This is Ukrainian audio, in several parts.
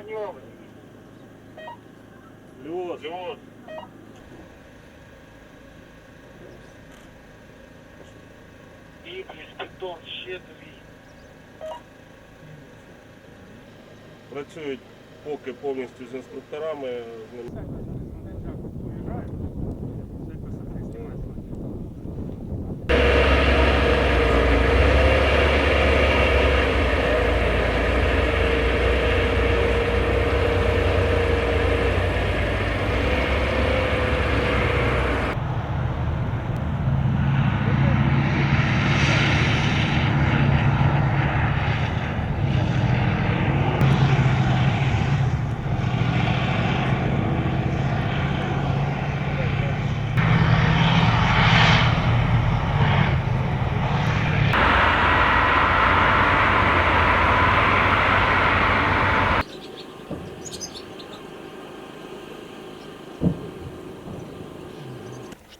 готовий. Плюс. Плюс. Ібліс, питон, ще дві. Працюють поки повністю з інструкторами.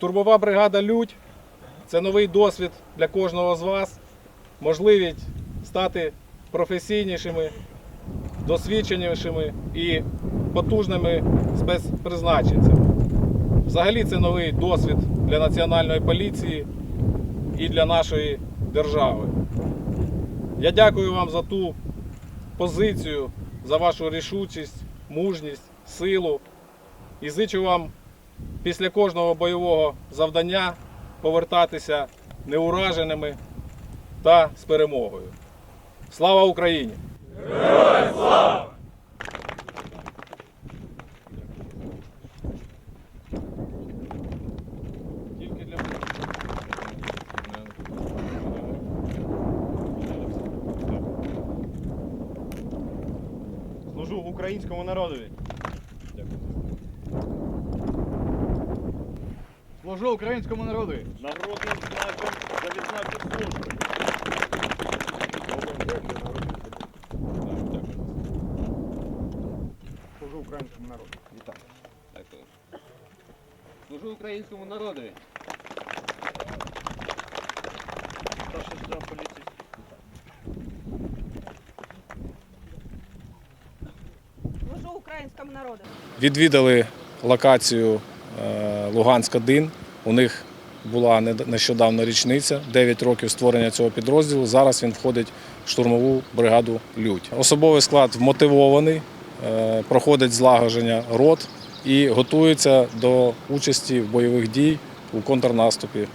Штурмова бригада Людь це новий досвід для кожного з вас, можливість стати професійнішими, досвідченішими і потужними спецпризначенцями. Взагалі це новий досвід для національної поліції і для нашої держави. Я дякую вам за ту позицію, за вашу рішучість, мужність, силу і зичу вам після кожного бойового завдання повертатися неураженими та з перемогою. Слава Україні! Тільки для Служу українському народові. Служу українському народові. Нагородним знаком за відзнаку служби. Служу українському народу. Служу українському народові. Старший поліції. Служу українському народу. Відвідали локацію е, Луганськ-1. У них була не- нещодавно річниця, 9 років створення цього підрозділу. Зараз він входить в штурмову бригаду Людь. Особовий склад вмотивований, е, проходить злагодження рот і готується до участі в бойових дій у контрнаступі.